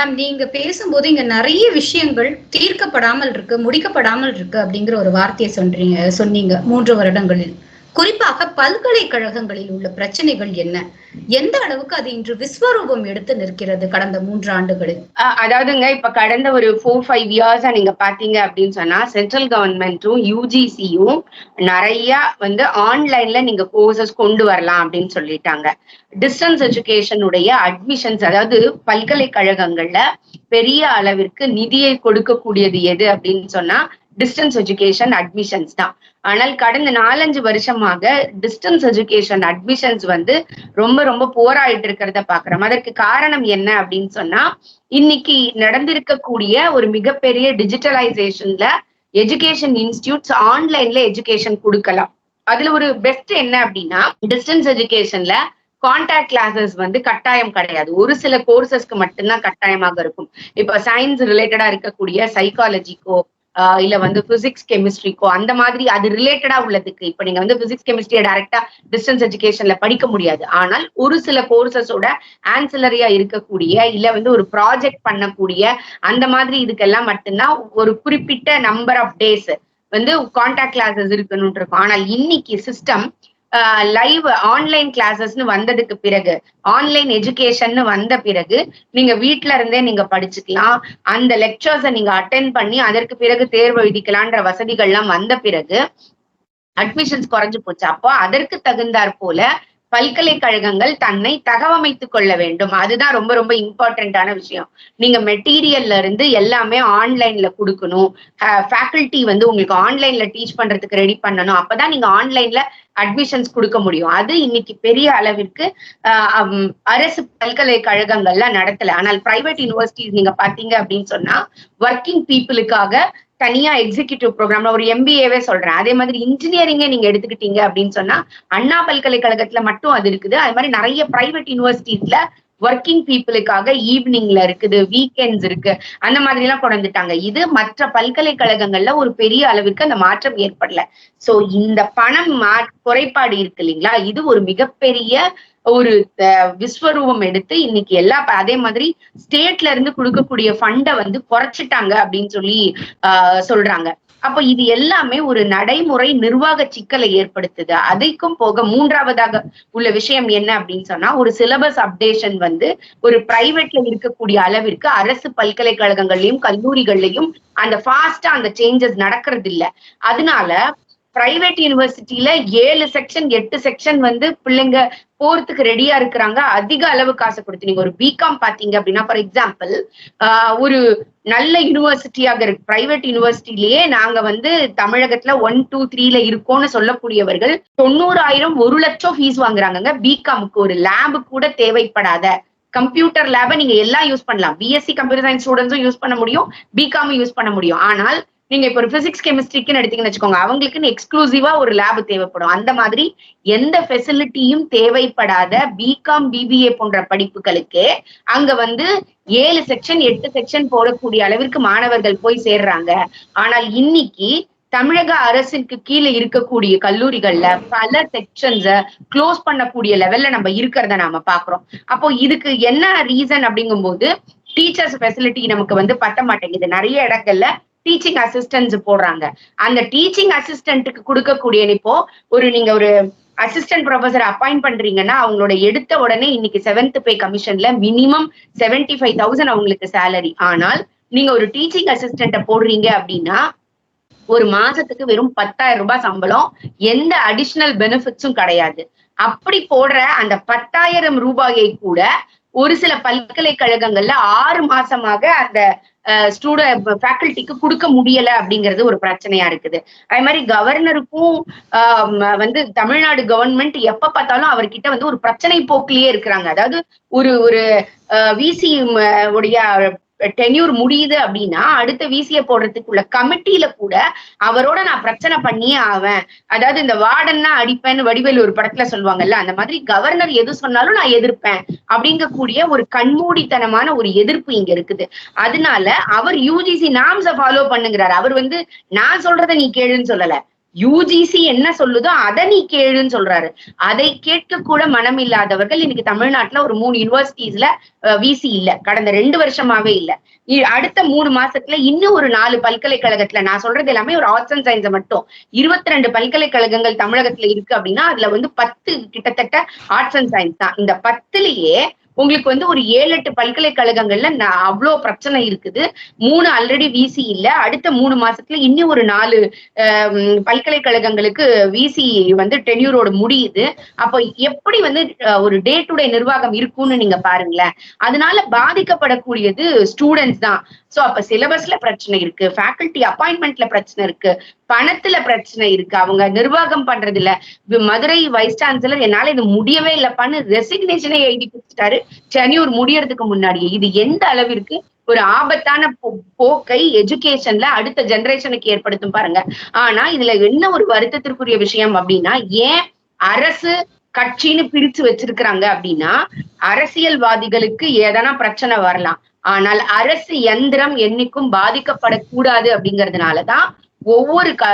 Ma'am நீங்க பேசும்போது இங்க நிறைய விஷயங்கள் தீர்க்கப்படாமல் இருக்கு முடிக்கப்படாமல் இருக்கு அப்படிங்கிற ஒரு வார்த்தையை சொல்றீங்க சொன்னீங்க மூன்று வருடங்களில். குறிப்பாக பல்கலைக்கழகங்களில் உள்ள பிரச்சனைகள் என்ன? எந்த அளவுக்கு அது இன்று விஸ்வரூபம் எடுத்து நிற்கிறது கடந்த மூன்று ஆண்டுகளில் அதாவதுங்க இப்ப கடந்த ஒரு ஃபோர் ஃபைவ் இயர்ஸா நீங்க பாத்தீங்க அப்படின்னு சொன்னா சென்ட்ரல் கவர்மெண்ட்டும் யூஜிசியும் நிறைய வந்து ஆன்லைன்ல நீங்க கோர்சஸ் கொண்டு வரலாம் அப்படின்னு சொல்லிட்டாங்க. டிஸ்டன்ஸ் எஜுகேஷனுடைய அட்மிஷன்ஸ் அதாவது பல்கலைக்கழகங்கள்ல பெரிய அளவிற்கு நிதியை கொடுக்கக்கூடியது எது அப்படின்னு சொன்னா டிஸ்டன்ஸ் எஜுகேஷன் அட்மிஷன்ஸ் தான். ஆனால் கடந்த நாலஞ்சு வருஷமாக டிஸ்டன்ஸ் எஜுகேஷன் அட்மிஷன்ஸ் வந்து ரொம்ப ரொம்ப போராடிட்டு இருக்கிறத பாக்குறோம் அதற்கு காரணம் என்ன அப்படின்னு சொன்னா இன்னைக்கு நடந்திருக்கக்கூடிய ஒரு மிகப்பெரிய டிஜிட்டலைசேஷன்ல எஜுகேஷன் இன்ஸ்டியூட்ஸ் ஆன்லைன்ல எஜுகேஷன் கொடுக்கலாம். அதுல ஒரு பெஸ்ட் என்ன அப்படின்னா டிஸ்டன்ஸ் எஜுகேஷன்ல கான்டாக்ட் கிளாஸஸ் வந்து கட்டாயம் கிடையாது. ஒரு சில கோர்சஸ்க்கு மட்டும்தான் கட்டாயமாக இருக்கும். இப்ப சயின்ஸ் ரிலேட்டடா இருக்கக்கூடிய சைக்காலஜிக்கோ இல்ல வந்து பிசிக்ஸ் கெமிஸ்ட்ரிக்கோ அந்த மாதிரி அது ரிலேட்டடா உள்ளதுக்கு. இப்ப நீங்க வந்து பிசிக்ஸ் கெமிஸ்ட்ரியை டைரக்டா டிஸ்டன்ஸ் எஜுகேஷன்ல படிக்க முடியாது. ஆனால் ஒரு சில கோர்சஸோட ஆன்சிலரியா இருக்கக்கூடிய இல்ல வந்து ஒரு ப்ராஜெக்ட் பண்ணக்கூடிய அந்த மாதிரி இதுக்கெல்லாம் மட்டும்தான் ஒரு குறிப்பிட்ட நம்பர் ஆஃப் டேஸ் வந்து கான்டாக்ட் கிளாஸஸ் இருக்கணும் இருக்கும். ஆனால் இன்னைக்கு சிஸ்டம் லைவ் ஆன்லைன் கிளாஸஸ்னு வந்ததுக்கு பிறகு ஆன்லைன் எஜுகேஷன் வந்த பிறகு நீங்க வீட்ல இருந்தே நீங்க படிச்சுக்கலாம். அந்த லெக்சர்ஸை நீங்க அட்டென்ட் பண்ணி அதற்கு பிறகு தேர்வு எழுதிக்கலான்ற வசதிகள்லாம் வந்த பிறகு அட்மிஷன்ஸ் குறைஞ்சு போச்சு. அப்போ அதற்கு தகுந்தாற் போல பல்கலைக்கழகங்கள் தன்னை தகவமைத்துக் கொள்ள வேண்டும். அதுதான் ரொம்ப ரொம்ப இம்பார்ட்டன்டான விஷயம். நீங்க மெட்டீரியல்ல இருந்து எல்லாமே ஆன்லைன்ல கொடுக்கணும். ஃபேக்கல்ட்டி வந்து உங்களுக்கு ஆன்லைன்ல டீச் பண்றதுக்கு ரெடி பண்ணணும். அப்பதான் நீங்க ஆன்லைன்ல அட்மிஷன்ஸ் கொடுக்க முடியும். அது இன்னைக்கு பெரிய அளவிற்கு அரசு பல்கலைக்கழகங்கள்லாம் நடத்தல. ஆனால் பிரைவேட் யூனிவர்சிட்டிஸ் நீங்க பாத்தீங்க அப்படின்னு சொன்னா ஒர்க்கிங் பீப்புளுக்காக தனியா எக்ஸிகியூட்டிவ் ப்ரோக்ராம்ல ஒரு எம்பிஏவே சொல்றேன். அதே மாதிரி இன்ஜினியரிங்கே நீங்க எடுத்துக்கிட்டீங்க அப்படின்னு சொன்னா அண்ணா பல்கலைக்கழகத்துல மட்டும் அது இருக்குது. அது மாதிரி நிறைய பிரைவேட் யூனிவர்சிட்டிஸ்ல ஒர்க்கிங் பீப்புளுக்காக ஈவினிங்ல இருக்குது வீக்கெண்ட்ஸ் இருக்கு. அந்த மாதிரி எல்லாம் கொண்டு வந்துட்டாங்க. இது மற்ற பல்கலைக்கழகங்கள்ல ஒரு பெரிய அளவிற்கு அந்த மாற்றம் ஏற்படல. சோ இந்த பணம் மா குறைபாடு இருக்கு இல்லைங்களா? இது ஒரு மிகப்பெரிய ஒரு விஸ்வரூபம் எடுத்து இன்னைக்கு எல்லா அதே மாதிரி ஸ்டேட்ல இருந்து கொடுக்கக்கூடிய ஃபண்டை வந்து குறைச்சிட்டாங்க அப்படின்னு சொல்லி ஆஹ் சொல்றாங்க. அப்போ இது எல்லாமே ஒரு நடைமுறை நிர்வாக சிக்கலை ஏற்படுத்துது. அதைக்கும் போக மூன்றாவதாக உள்ள விஷயம் என்ன அப்படின்னு சொன்னா ஒரு சிலபஸ் அப்டேஷன் வந்து ஒரு பிரைவேட்ல இருக்கக்கூடிய அளவிற்கு அரசு பல்கலைக்கழகங்கள்லயும் கல்லூரிகள்லயும் அந்த ஃபாஸ்டா அந்த சேஞ்சஸ் நடக்கிறது இல்ல அதனால பிரைவேட் யூனிவர்சிட்டியில ஏழு செக்ஷன் எட்டு செக்ஷன் வந்து பிள்ளைங்க போறதுக்கு ரெடியா இருக்கிறாங்க. அதிக அளவு காசு கொடுத்து. நீங்க ஒரு பிகாம் பாத்தீங்க அப்படின்னா ஃபார் எக்ஸாம்பிள் ஒரு நல்ல யூனிவர்சிட்டியாக இருக்கு பிரைவேட் யூனிவர்சிட்டிலேயே நாங்க வந்து தமிழகத்துல ஒன் டூ த்ரீல இருக்கோம்னு சொல்லக்கூடியவர்கள் தொண்ணூறாயிரம் ஒரு லட்சம் ஃபீஸ் வாங்குறாங்க பிகாமுக்கு ஒரு லேபு கூட தேவைப்படாத. கம்ப்யூட்டர் லேபை நீங்க எல்லாம் யூஸ் பண்ணலாம். பிஎஸ்சி கம்ப்யூட்டர் சயின்ஸ் ஸ்டூடெண்ட்ஸும் யூஸ் பண்ண முடியும். பிகாமும் யூஸ் பண்ண முடியும். ஆனால் நீங்க இப்ப ஒரு பிசிக்ஸ் கெமிஸ்ட்ரிக்குன்னு எடுத்தீங்கன்னு வச்சுக்கோங்க அவங்களுக்குன்னு எக்ஸ்க்ளூசிவா ஒரு லேப் தேவைப்படும். அந்த மாதிரி எந்த ஃபெசிலிட்டியும் தேவைப்படாத பிகாம் பிபிஏ போன்ற படிப்புகளுக்கு அங்க வந்து ஏழு செக்ஷன் எட்டு செக்ஷன் போடக்கூடிய அளவிற்கு மாணவர்கள் போய் சேர்றாங்க. ஆனால் இன்னைக்கு தமிழக அரசுக்கு கீழே இருக்கக்கூடிய கல்லூரிகள்ல பல செக்ஷன்ஸ க்ளோஸ் பண்ணக்கூடிய லெவல்ல நம்ம இருக்கிறத நாம பாக்குறோம். அப்போ இதுக்கு என்ன ரீசன் அப்படிங்கும்போது டீச்சர்ஸ் ஃபெசிலிட்டி நமக்கு வந்து பத்த மாட்டேங்குது. நிறைய இடங்கள்ல டீச்சிங் அசிஸ்டன்ஸ் போடுறாங்க. அந்த டீச்சிங் அசிஸ்டன்ட்டுக்கு கொடுக்கக்கூடிய இப்போ ஒரு நீங்க ஒரு அசிஸ்டன்ட் ப்ரொஃபசர் அப்பாயிண்ட் பண்றீங்கன்னா அவங்களோட எடுத்த உடனே இன்னைக்கு செவன்த் பே கமிஷன்ல மினிமம் செவன்டி ஃபைவ் தௌசண்ட் அவங்களுக்கு சேலரி ஆனால் நீங்க ஒரு டீச்சிங் அசிஸ்டன்ட போடுறீங்க அப்படின்னா ஒரு மாசத்துக்கு வெறும் பத்தாயிரம் ரூபாய் சம்பளம் எந்த அடிஷனல் பெனிஃபிட்ஸும் கிடையாது. அப்படி போடுற அந்த பத்தாயிரம் ரூபாயை கூட ஒரு சில பல்கலைக்கழகங்கள்ல ஆறு மாசமாக அந்த ஸ்டூட ஃபேக்கல்ட்டிக்கு கொடுக்க முடியல அப்படிங்கிறது ஒரு பிரச்சனையா இருக்குது. அதே மாதிரி கவர்னருக்கும் வந்து தமிழ்நாடு கவர்மெண்ட் எப்ப பார்த்தாலும் அவர்கிட்ட வந்து ஒரு பிரச்சனை போக்கிலேயே இருக்கிறாங்க. அதாவது ஒரு ஒரு விசி உடைய டென்யூர் முடியுது அப்படின்னா அடுத்த விசிய போடுறதுக்குள்ள கமிட்டியில கூட அவரோட நான் பிரச்சனை பண்ணியே ஆவேன். அதாவது இந்த வார்டன்னா அடிப்பேன்னு வடிவேல் ஒரு படத்துல சொல்லுவாங்கல்ல அந்த மாதிரி கவர்னர் எது சொன்னாலும் நான் எதிர்ப்பேன் அப்படிங்கக்கூடிய ஒரு கண்மூடித்தனமான ஒரு எதிர்ப்பு இங்க இருக்குது. அதனால அவர் யூஜிசி நாம்ஸ ஃபாலோ பண்ணுங்கிறாரு. அவர் வந்து நான் சொல்றதை நீ கேளுன்னு சொல்லல. யூஜிசி என்ன சொல்லுதோ அதை நீ கேளுன்னு சொல்றாரு. அதை கேட்க கூட மனம் இல்லாதவர்கள் இன்னைக்கு தமிழ்நாட்டுல ஒரு மூணு யூனிவர்சிட்டிஸ்ல விசி இல்ல. கடந்த ரெண்டு வருஷமாவே இல்ல. இ- அடுத்த மூணு மாசத்துல இன்னும் ஒரு நாலு பல்கலைக்கழகத்துல நான் சொல்றது எல்லாமே ஒரு ஆர்ட்ஸ் அண்ட் சயின்ஸ் மட்டும். இருபத்தி ரெண்டு பல்கலைக்கழகங்கள் தமிழகத்துல இருக்கு அப்படின்னா அதுல வந்து பத்து கிட்டத்தட்ட ஆர்ட்ஸ் அண்ட் சயின்ஸ் தான். இந்த பத்துலயே உங்களுக்கு வந்து ஒரு ஏழு எட்டு பல்கலைக்கழகங்கள்ல அவ்வளோ பிரச்சனை இருக்குது. மூணு ஆல்ரெடி விசி இல்ல. அடுத்த மூணு மாசத்துல இன்னும் ஒரு நாலு பல்கலைக்கழகங்களுக்கு விசி வந்து டென்யூரோட முடியுது. அப்போ எப்படி வந்து ஒரு டே டு டே நிர்வாகம் இருக்கும்னு நீங்க பாருங்களேன். அதனால பாதிக்கப்படக்கூடியது ஸ்டூடெண்ட்ஸ் தான். சோ அப்ப சிலபஸ்ல பிரச்சனை இருக்கு. ஃபேக்கல்டி அப்பாயின்மெண்ட்ல பிரச்சனை இருக்கு. பணத்துல பிரச்சனை இருக்கு. அவங்க நிர்வாகம் பண்றது இல்ல மதுரை வைஸ் சான்சலர் என்னால இது முடியவே இல்லப்பான்னு ரெசிக்னேஷனை எழுதி கொடுத்துட்டாரு. டென்யூர் முடியறதுக்கு முன்னாடியே. இது எந்த அளவிற்கு ஒரு ஆபத்தான போ- போக்கை எஜுகேஷன்ல அடுத்த ஜெனரேஷனுக்கு ஏற்படுத்தும் பாருங்க. ஆனா இதுல என்ன ஒரு வருத்தத்திற்குரிய விஷயம் அப்படின்னா ஏன் அரசு கட்சின்னு பிரிச்சு வச்சிருக்கிறாங்க அப்படின்னா அரசியல்வாதிகளுக்கு ஏதனா பிரச்சனை வரலாம். ஆனால் அரசு எந்திரம் என்னைக்கும் பாதிக்கப்படக்கூடாது அப்படிங்கறதுனாலதான் ஒவ்வொரு க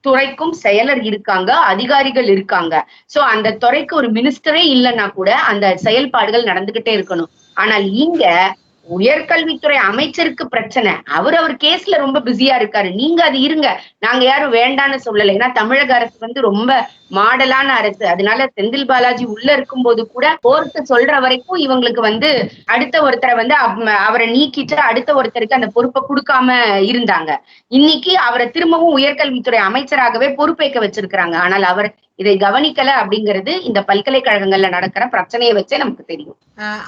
துறைக்கும் செயலர் இருக்காங்க அதிகாரிகள் இருக்காங்க. சோ அந்த துறைக்கு ஒரு மினிஸ்டரே இல்லைன்னா கூட அந்த செயல்பாடுகள் நடந்துகிட்டே இருக்கணும். ஆனால் இங்க உயர்கல்வித்துறை அமைச்சருக்கு பிரச்சனை. அவர் அவர் கேஸ்ல ரொம்ப பிஸியா இருக்காரு. நீங்க அது இருங்க. நாங்க யாரும் வேண்டான்னு சொல்லல. ஏன்னா தமிழக அரசு வந்து ரொம்ப மாடலான அரசு. அதனால செந்தில் பாலாஜி உள்ள இருக்கும்போது கூட கோர்ட்டு சொல்ற வரைக்கும் இவங்களுக்கு வந்து அடுத்த ஒருத்தரை வந்து அவரை நீக்கிட்டு அடுத்த ஒருத்தருக்கு அந்த பொறுப்பை கொடுக்காம இருந்தாங்க. இன்னைக்கு அவரை திரும்பவும் உயர்கல்வித்துறை அமைச்சராகவே பொறுப்பேற்க வச்சிருக்கிறாங்க. ஆனால் அவர் இதை கவனிக்கல அப்படிங்கிறது இந்த பல்கலைக்கழகங்கள்ல நடக்கிற பிரச்சனையை வச்சே நமக்கு தெரியும்.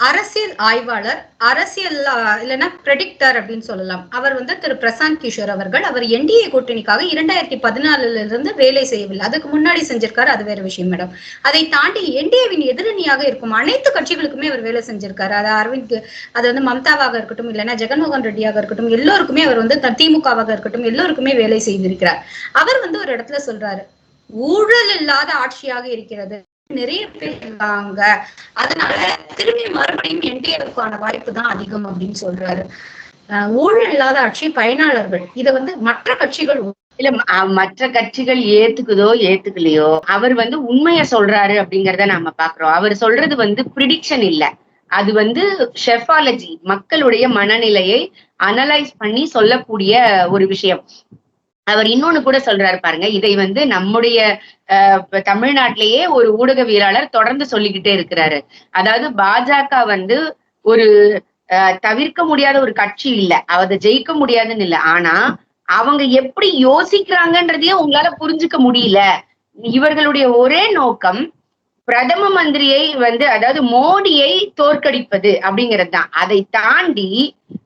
அரசியல் ஆய்வாளர் அரசியல் இல்லைன்னா பிரெடிக்டர் அப்படின்னு சொல்லலாம். அவர் வந்து திரு பிரசாந்த் கிஷோர் அவர்கள் அவர் என்டிஏ கூட்டணிக்காக இரண்டாயிரத்தி பதினாலுல இருந்து வேலை செய்யவில்லை. அதுக்கு முன்னாடி செஞ்சிருக்காரு அது வேற விஷயம் மேடம். அதை தாண்டி என்டிஏவின் எதிரணியாக இருக்கும் அனைத்து கட்சிகளுக்குமே அவர் வேலை செஞ்சிருக்காரு. அது அரவிந்த் அது வந்து மம்தாவாக இருக்கட்டும் இல்லைன்னா ஜெகன்மோகன் ரெட்டியாக இருக்கட்டும் எல்லோருக்குமே அவர் வந்து த- திமுகவாக இருக்கட்டும் எல்லோருக்குமே வேலை செய்திருக்கிறார். அவர் வந்து ஒரு இடத்துல சொல்றாரு ஊழல் இல்லாத ஆட்சியாக இருக்கிறது. நிறைய பேர் இருக்காங்க. அதனால திரும்பி மறுபடியும் என்டிஏவுக்கான வாய்ப்பு தான் அதிகம் அப்படின்னு சொல்றாரு. ஊழல் இல்லாத ஆட்சி பயனாளர்கள். இத வந்து மற்ற கட்சிகள் இல்ல மற்ற கட்சிகள் ஏத்துக்குதோ ஏத்துக்கலையோ அவர் வந்து உண்மைய சொல்றாரு அப்படிங்கறத நாம பாக்குறோம். அவர் சொல்றது வந்து ப்ரிடிக்ஷன் இல்ல. அது வந்து ஷெஃபாலஜி மக்களுடைய மனநிலையை அனலைஸ் பண்ணி சொல்லக்கூடிய ஒரு விஷயம். அவர் இன்னொன்னு கூட சொல்றாரு பாருங்க இதை வந்து நம்முடைய அஹ், தமிழ்நாட்டிலேயே ஒரு ஊடகவியலாளர் தொடர்ந்து சொல்லிக்கிட்டே இருக்கிறாரு. அதாவது பாஜக வந்து ஒரு அஹ், தவிர்க்க முடியாத ஒரு கட்சி இல்ல. அதை ஜெயிக்க முடியாதுன்னு இல்ல. ஆனா அவங்க எப்படி யோசிக்கிறாங்கன்றதையே உங்களால புரிஞ்சுக்க முடியல. இவர்களுடைய ஒரே நோக்கம் பிரதம மந்திரியை வந்து அதாவது மோடியை தோற்கடிப்பது அப்படிங்கிறது தான். அதை தாண்டி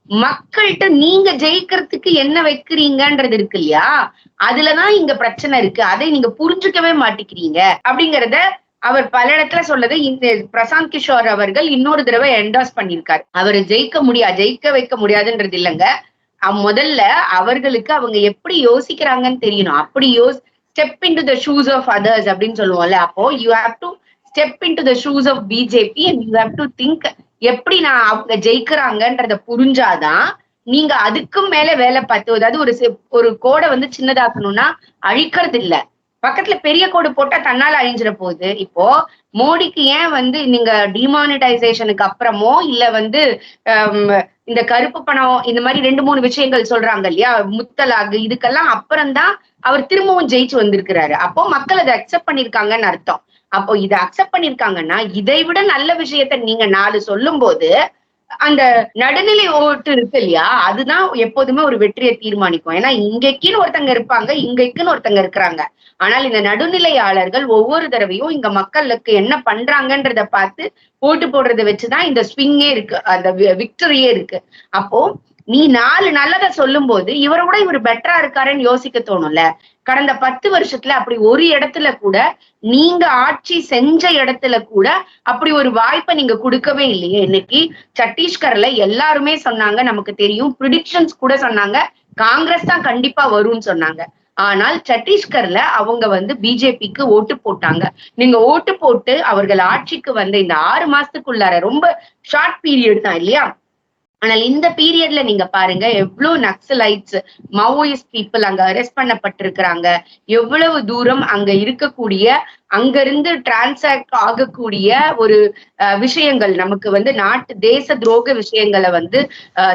மக்கள்கிட்ட நீங்க ஜெயிக்கிறதுக்கு என்ன வைக்கிறீங்கன்றது இருக்கு இல்லையா? அதுலதான் இங்க பிரச்சனை இருக்கு. அதை நீங்க புரிஞ்சுக்கவே மாட்டேங்கிறீங்க அப்படிங்கறத அவர் பல இடத்துல சொல்லது. இந்த பிரசாந்த் கிஷோர் அவர்கள் இன்னொரு தடவை என்டாஸ் பண்ணியிருக்காரு. அவரை ஜெயிக்க முடியா ஜெயிக்க வைக்க முடியாதுன்றது இல்லைங்க. முதல்ல அவர்களுக்கு அவங்க எப்படி யோசிக்கிறாங்கன்னு தெரியணும். அப்படி யோஸ் step into the shoes of others அப்படின்னு சொல்லுவோம்ல. அப்போ you have to step into the shoes of BJP and you have to think எப்படி நான் அவங்க ஜெயிக்கிறாங்கன்றத புரிஞ்சாதான் நீங்க அதுக்கும் மேல வேலை பார்த்து அதாவது ஒரு ஒரு கோடை வந்து சின்னதாக்கணும்னா அழிக்கிறது இல்ல பக்கத்துல பெரிய கோடு போட்டா தன்னால அழிஞ்சிட போகுது. இப்போ மோடிக்கு ஏன் வந்து நீங்க டிமானிட்டைசேஷனுக்கு அப்புறமோ இல்ல வந்து இந்த கருப்பு பணம் இந்த மாதிரி ரெண்டு மூணு விஷயங்கள் சொல்றாங்க இல்லையா? முத்தலாகு இதுக்கெல்லாம் அப்புறம்தான் அவர் திரும்பவும் ஜெயிச்சு வந்திருக்கிறாரு. அப்போ மக்கள் அதை அக்செப்ட் பண்ணிருக்காங்கன்னு அர்த்தம். அப்போ இதை அக்செப்ட் பண்ணிருக்காங்கன்னா இதை விட நல்ல விஷயத்த நீங்க நாலு சொல்லும் போது அந்த நடுநிலை ஓட்டு இருக்கு இல்லையா அதுதான் எப்போதுமே ஒரு வெற்றியை தீர்மானிக்கும். ஏன்னா இங்கக்குன்னு ஒருத்தங்க இருப்பாங்க இங்கக்குன்னு ஒருத்தங்க இருக்கிறாங்க. ஆனால் இந்த நடுநிலையாளர்கள் ஒவ்வொரு தடவையும் இங்க மக்களுக்கு என்ன பண்றாங்கன்றத பார்த்து ஓட்டு போடுறத வச்சுதான் இந்த ஸ்விங்கே இருக்கு அந்த விக்டரியே இருக்கு. அப்போ நீ நாலு நல்லதை சொல்லும் போது இவரை விட இவர் பெட்டரா இருக்காருன்னு யோசிக்க தோணும்ல? கடந்த பத்து வருஷத்துல அப்படி ஒரு இடத்துல கூட நீங்க ஆட்சி செஞ்ச இடத்துல கூட அப்படி ஒரு வாய்ப்பை நீங்க கொடுக்கவே இல்லையே. இன்னைக்கு சத்தீஸ்கர்ல எல்லாருமே சொன்னாங்க நமக்கு தெரியும். ப்ரிடிக்ஷன்ஸ் கூட சொன்னாங்க. காங்கிரஸ் தான் கண்டிப்பா வரும்னு சொன்னாங்க. ஆனால் சத்தீஸ்கர்ல அவங்க வந்து பிஜேபிக்கு ஓட்டு போட்டாங்க. நீங்க ஓட்டு போட்டு அவர்கள் ஆட்சிக்கு வந்த இந்த ஆறு மாசத்துக்குள்ளார ரொம்ப ஷார்ட் பீரியட் தான் இல்லையா? ஆனால் இந்த பீரியட்ல நீங்க பாருங்க எவ்வளவு நக்சலைட்ஸ் மாவோயிஸ்ட் பீப்புள் அங்க அரெஸ்ட் பண்ணப்பட்டிருக்கிறாங்க. எவ்வளவு தூரம் அங்க இருக்கக்கூடிய அங்கிருந்து டிரான்சாக்ட் ஆகக்கூடிய ஒரு அஹ், விஷயங்கள் நமக்கு வந்து நாட்டு தேச துரோக விஷயங்களை வந்து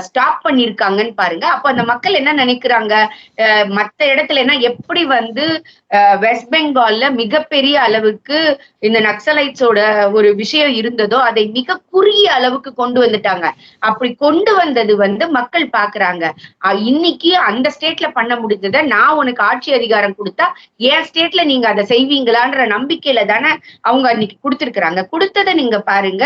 ஸ்டாப் பண்ணிருக்காங்கன்னு பாருங்க. அப்ப அந்த மக்கள் என்ன நினைக்கிறாங்க? மத்த இடத்துல என்ன எப்படி வந்து அஹ், வெஸ்ட் பெங்கால்ல மிகப்பெரிய அளவுக்கு இந்த நக்சலைட்ஸோட ஒரு விஷயம் இருந்ததோ அதை மிக குறுகிய அளவுக்கு கொண்டு வந்துட்டாங்க. அப்படி கொண்டு வந்தது வந்து மக்கள் பாக்குறாங்க. அஹ், இன்னைக்கு அந்த ஸ்டேட்ல பண்ண முடிஞ்சதை நான் உனக்கு ஆட்சி அதிகாரம் கொடுத்தா என் ஸ்டேட்ல நீங்க அதை செய்வீங்களான்ற நம்பிக்கையில தானே அவங்க அன்னைக்கு கொடுத்துருக்குறாங்க. கொடுத்ததை நீங்க பாருங்க.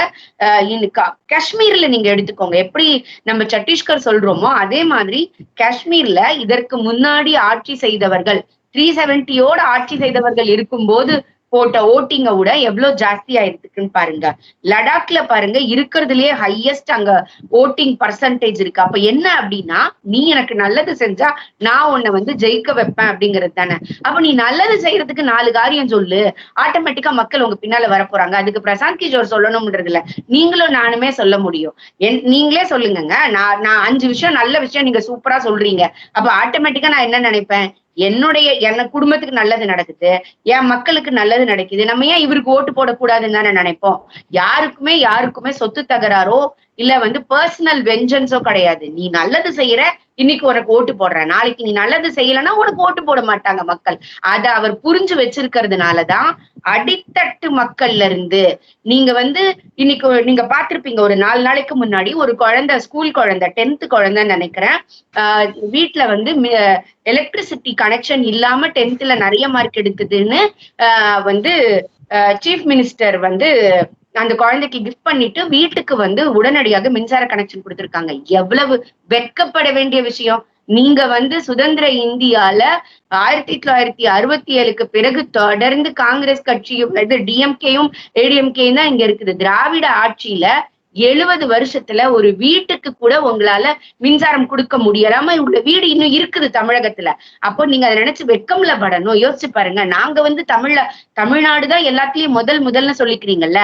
இன்னைக்கு காஷ்மீர்ல நீங்க எடுத்துக்கோங்க. எப்படி நம்ம சத்தீஸ்கர் சொல்றோமோ அதே மாதிரி காஷ்மீர்ல இதற்கு முன்னாடி ஆட்சி செய்தவர்கள் த்ரீ செவன்டியோட ஆட்சி செய்தவர்கள் இருக்கும்போது போட்ட ஓட்டிங்க விட எவ்வளவு ஜாஸ்தி ஆயிருக்குன்னு பாருங்க. லடாக்ல பாருங்க இருக்கிறதுலயே ஹையஸ்ட் அங்க ஓட்டிங் பர்சன்டேஜ் இருக்கு. அப்ப என்ன அப்படின்னா நீ எனக்கு நல்லது செஞ்சா நான் உன்னை வந்து ஜெயிக்க வைப்பேன் அப்படிங்கிறது தானே. அப்ப நீ நல்லது செய்யறதுக்கு நாலு காரியம் சொல்லு. ஆட்டோமேட்டிக்கா மக்கள் உங்க பின்னால வர போறாங்க. அதுக்கு பிரசாந்த் கிஷோர் சொல்லணும்ன்றது இல்ல. நீங்களும் நானுமே சொல்ல முடியும். என் நீங்களே சொல்லுங்கங்க. நான் நான் அஞ்சு விஷயம் நல்ல விஷயம் நீங்க சூப்பரா சொல்றீங்க. அப்ப ஆட்டோமேட்டிக்கா நான் என்ன நினைப்பேன்? என்னுடைய என்ன குடும்பத்துக்கு நல்லது நடக்குது என் மக்களுக்கு நல்லது நடக்குது நம்ம ஏன் இவருக்கு ஓட்டு போடக்கூடாதுன்னு தானே நினைப்போம்? யாருக்குமே யாருக்குமே சொத்து தகராறோ இல்ல வந்து பர்சனல் வெஞ்சன்ஸோ கிடையாது. நீ நல்லது செய்யற இன்னைக்கு உனக்கு ஓட்டு போடுற நாளைக்கு நீ நல்லது செய்யலன்னா உனக்கு ஓட்டு போட மாட்டாங்க மக்கள். அதை அவர் புரிஞ்சு வச்சிருக்கிறதுனாலதான் அடித்தட்டு மக்கள்ல இருந்து நீங்க வந்து இன்னைக்கு நீங்க பார்த்திருப்பீங்க ஒரு நாலு நாளைக்கு முன்னாடி ஒரு குழந்தை ஸ்கூல் குழந்தை டென்த் குழந்தைன்னு நினைக்கிறேன். ஆஹ் வீட்டுல வந்து எலக்ட்ரிசிட்டி கனெக்ஷன் இல்லாம டென்த்ல நிறைய மார்க் எடுத்ததுன்னு ஆஹ் வந்து சீஃப் மினிஸ்டர் வந்து அந்த குழந்தைக்கு கிஃப்ட் பண்ணிட்டு வீட்டுக்கு வந்து உடனடியாக மின்சார கனெக்ஷன் கொடுத்திருக்காங்க. எவ்வளவு வெட்கப்பட வேண்டிய விஷயம். நீங்க வந்து சுதந்திர இந்தியால ஆயிரத்தி தொள்ளாயிரத்தி அறுபத்தி ஏழுக்கு பிறகு தொடர்ந்து காங்கிரஸ் கட்சியும் இது டிஎம்கேயும் ஏடிஎம்கேயும் தான் இங்க இருக்குது. திராவிட ஆட்சியில எழுபது வருஷத்துல ஒரு வீட்டுக்கு கூட உங்களால மின்சாரம் கொடுக்க முடியலாம உங்க வீடு இன்னும் இருக்குது தமிழகத்துல. அப்போ நீங்க அதை நினைச்சு வெட்கம்ல படணும். யோசிச்சு பாருங்க. நாங்க வந்து தமிழ்ல தமிழ்நாடுதான் எல்லாத்துலயும் முதல் முதல்னு சொல்லிக்கிறீங்கல்ல.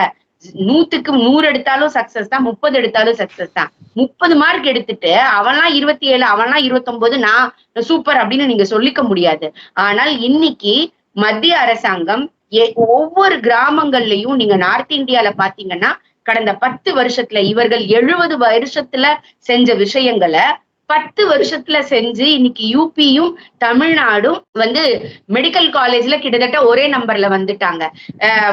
நூத்துக்கு நூறு எடுத்தாலும் சக்சஸ் தான் முப்பது எடுத்தாலும் சக்சஸ் தான். முப்பது மார்க் எடுத்துட்டு அவன்லாம் இருபத்தி ஏழு அவன்லாம் இருபத்தொன்பது நான் சூப்பர் அப்படின்னு நீங்க சொல்லிக்க முடியாது. ஆனால் இன்னைக்கு மத்திய அரசாங்கம் ஒவ்வொரு கிராமங்கள்லயும் நீங்க நார்த் இந்தியால பாத்தீங்கன்னா கடந்த பத்து வருஷத்துல இவர்கள் எழுபது வருஷத்துல செஞ்ச விஷயங்களை பத்து வருஷத்துல செஞ்சு இன்னைக்கு யூபியும் தமிழ்நாடும் வந்து மெடிக்கல் காலேஜ்ல கிட்டத்தட்ட ஒரே நம்பர்ல வந்துட்டாங்க.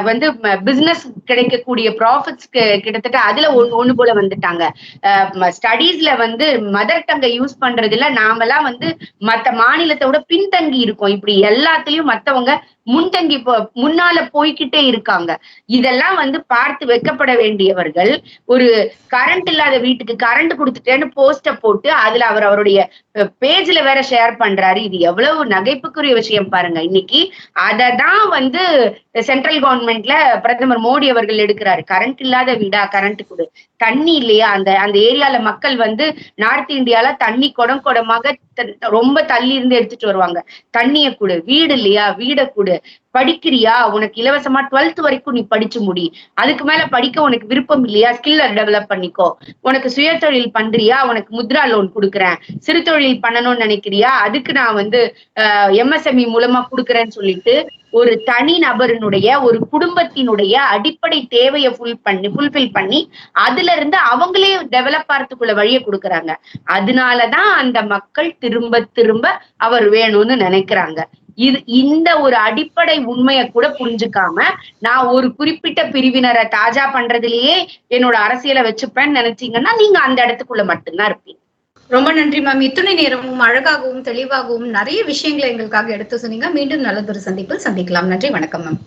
வந்து பிசினஸ் கிடைக்கக்கூடிய ப்ராஃபிட்ஸ் கிட்டத்தட்ட அதுல ஒன்னு ஒண்ணு போல வந்துட்டாங்க. ஸ்டடீஸ்ல வந்து மதர் டங்கை யூஸ் பண்றதுல நாமெல்லாம் வந்து மத்த மாநிலத்தை விட பின்தங்கி இருக்கோம். இப்படி எல்லாத்தையும் மத்தவங்க முன்தங்கி போ- முன்னால போய்க்கிட்டே இருக்காங்க. இதெல்லாம் வந்து பார்த்து வைக்கப்பட வேண்டியவர்கள் ஒரு கரண்ட் இல்லாத வீட்டுக்கு கரண்ட் கொடுத்துட்டேன்னு போஸ்ட போட்டு அதுல அவர் அவருடைய பேஜ்ல வேற ஷேர் பண்றாரு. இது எவ்வளவு நகைப்புக்குரிய விஷயம் பாருங்க. இன்னைக்கு அததான் வந்து சென்ட்ரல் கவர்மெண்ட்ல பிரதமர் மோடி அவர்கள் எடுக்கிறாரு. கரண்ட் இல்லாத வீடா? கரண்ட் கொடு. தண்ணி இல்லையா? அந்த அந்த ஏரியால மக்கள் வந்து நார்த் இந்தியால தண்ணி குடம் குடமாக ரொம்ப தள்ளி இருந்து எடுத்துட்டு வருவாங்க. தண்ணிய கொடு. வீடு இல்லையா? வீட கொடு. படிக்கிறியா? உனக்கு இலவசமா டுவெல்த் வரைக்கும் நீ படிச்சு முடி. அதுக்கு மேல படிக்க உனக்கு விருப்பம் இல்லையா? ஸ்கில்ல டெவலப் பண்ணிக்கோ. உனக்கு சுயதொழில் பண்றியா? உனக்கு முத்ரா லோன் கொடுக்குறேன். சிறு தொழில் பண்ணணும்னு நினைக்கிறியா? அதுக்கு நான் வந்து எம்எஸ்எம்இ மூலமா கொடுக்குறேன்னு சொல்லிட்டு ஒரு தனி நபரினுடைய ஒரு குடும்பத்தினுடைய அடிப்படை தேவையை ஃபுல் பண்ணி ஃபுல்ஃபில் பண்ணி அதுல இருந்து அவங்களே டெவலப் ஆகிறதுக்குள்ள வழியை கொடுக்குறாங்க. அதனாலதான் அந்த மக்கள் திரும்ப திரும்ப அவர் வேணும்னு நினைக்கிறாங்க. இது இந்த ஒரு அடிப்படை உண்மையை கூட புரிஞ்சுக்காம நான் ஒரு குறிப்பிட்ட பிரிவினரை தாஜா பண்றதுலயே என்னோட அரசியலை வச்சுப்பேன்னு நினைச்சீங்கன்னா நீங்க அந்த இடத்துக்குள்ள மட்டும்தான் இருப்பீங்க. ரொம்ப நன்றி மேம் இத்தனை நேரமும் அழகாகவும் தெளிவாகவும் நிறைய விஷயங்களை எங்களுக்காக எடுத்து சொன்னீங்க. மீண்டும் நல்லதொரு சந்திப்பில் சந்திக்கலாம். நன்றி வணக்கம் மேம்